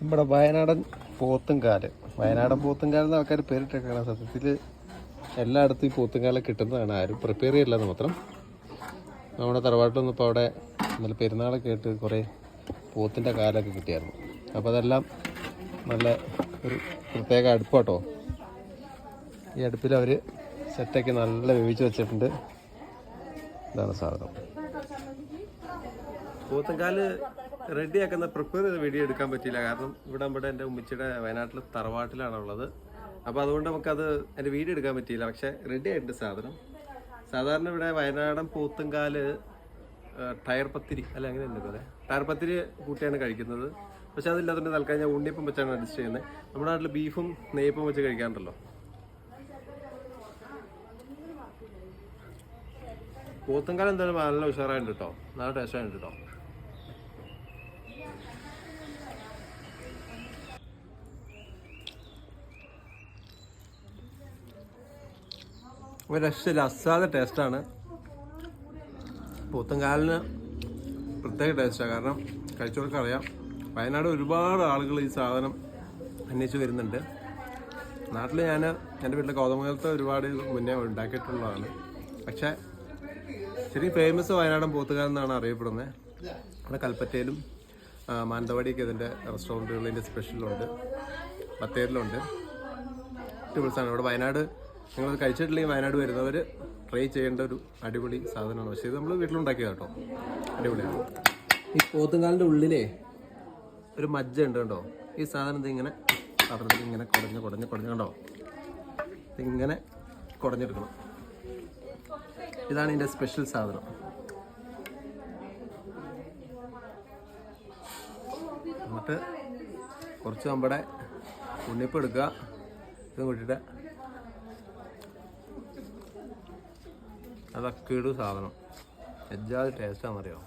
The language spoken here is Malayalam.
നമ്മുടെ വയനാടൻ പോത്തുംകാൽ. വയനാടൻ പോത്തുംകാൽ എന്ന് ആൾക്കാർ പേരിട്ടേക്കാണ് സത്യത്തിൽ എല്ലായിടത്തും ഈ പോത്തുംകാല കിട്ടുന്നതാണ്. ആരും പ്രിപ്പയർ ചെയ്യില്ലെന്ന് മാത്രം. നമ്മുടെ തറവാട്ടിലൊന്നും ഇപ്പോൾ അവിടെ നല്ല പെരുന്നാളൊക്കെ ആയിട്ട് കുറേ പോത്തിന്റെ കാലൊക്കെ കിട്ടിയായിരുന്നു. അപ്പോൾ അതെല്ലാം നല്ല ഒരു പ്രത്യേക അടുപ്പാട്ടോ. ഈ അടുപ്പിൽ അവർ സെറ്റൊക്കെ നല്ല വേവിച്ച് വെച്ചിട്ടുണ്ട്. ഇതാണ് സാധനം. പോത്തങ്കാൽ റെഡിയാക്കുന്ന പ്രിപ്പയർ ചെയ്ത വീഡിയോ എടുക്കാൻ പറ്റിയില്ല. കാരണം ഇവിടെ നമ്മുടെ എന്റെ ഉമ്മച്ചിയുടെ വയനാട്ടിൽ തറവാട്ടിലാണ് ഉള്ളത്. അപ്പോൾ അതുകൊണ്ട് നമുക്കത് എന്റെ വീഡിയോ എടുക്കാൻ പറ്റിയില്ല. പക്ഷേ റെഡി ആയിട്ടുണ്ട് സാധനം. സാധാരണ ഇവിടെ വയനാടൻ പോത്തുംകാൽ ടയർ പത്തിരി അല്ല അങ്ങനെ ഉണ്ട് പറയുക? ടയർ പത്തിരി കൂട്ടിയാണ് കഴിക്കുന്നത്. പക്ഷെ അതില്ലാത്തതിന്റെ തൽക്കാലം ഞാൻ ഉണ്ണിയപ്പം വെച്ചാണ് അഡ്ജസ്റ്റ് ചെയ്യുന്നത്. നമ്മുടെ നാട്ടിൽ ബീഫും നെയ്യപ്പം വെച്ച് കഴിക്കാറുണ്ടല്ലോ. പോത്തുംകാലം എന്തായാലും നല്ല ഉഷാറായിട്ടുണ്ട് കേട്ടോ. നല്ല ടേസ്റ്റ് ആയിട്ടുണ്ട് കേട്ടോ. ഒരു രക്ഷയില്ല. അസാധ ടേസ്റ്റാണ് പോത്തുംകാലിന് പ്രത്യേക ടേസ്റ്റാണ് കാരണം കഴിച്ചവർക്ക് അറിയാം. വയനാട് ഒരുപാട് ആളുകൾ ഈ സാധനം അന്വേഷിച്ച് വരുന്നുണ്ട്. നാട്ടിൽ ഞാൻ എന്റെ വീട്ടിലെ കോതമംഗലത്തെ ഒരുപാട് മുന്നേ ഉണ്ടാക്കിയിട്ടുള്ളതാണ്. പക്ഷേ ശരി ഫേമസ് വയനാടൻ പോത്തുകാരൻ എന്നാണ് അറിയപ്പെടുന്നത്. ഇവിടെ കൽപ്പറ്റയിലും മാനന്തവാടിയൊക്കെ ഇതിന്റെ റെസ്റ്റോറന്റുകളിന്റെ സ്പെഷ്യലുണ്ട് ബത്തേരിലുണ്ട് ടൂൾസാണ് ഇവിടെ വയനാട് നിങ്ങൾ കഴിച്ചിട്ടില്ലെങ്കിൽ വയനാട് വരുന്നവർ ട്രൈ ചെയ്യേണ്ട ഒരു അടിപൊളി സാധനമാണ്. പക്ഷേ ഇത് നമ്മൾ വീട്ടിലുണ്ടാക്കിയത് കേട്ടോ. അടിപൊളിയാണ്. ഈ പോത്തുങ്കാലിന്റെ ഉള്ളിലേ ഒരു മജ്ജ ഉണ്ട് കേട്ടോ ഈ സാധനം ഇതിങ്ങനെ പാത്രത്തിൽ ഇങ്ങനെ കുടഞ്ഞ് കുടഞ്ഞ് കുടഞ്ഞ് കണ്ടോ? ഇതിങ്ങനെ കുടഞ്ഞെടുക്കണം ഇതാണ് ഇതിന്റെ സ്പെഷ്യൽ സാധനം. എന്നിട്ട് കുറച്ച് നമ്മുടെ ഉണ്ണിപ്പ് എടുക്കുക. ഇതും കൂട്ടിയിട്ട് അതൊക്കെ ഇടും സാധനം. എജ്ജാതി ടേസ്റ്റാണെന്നറിയോ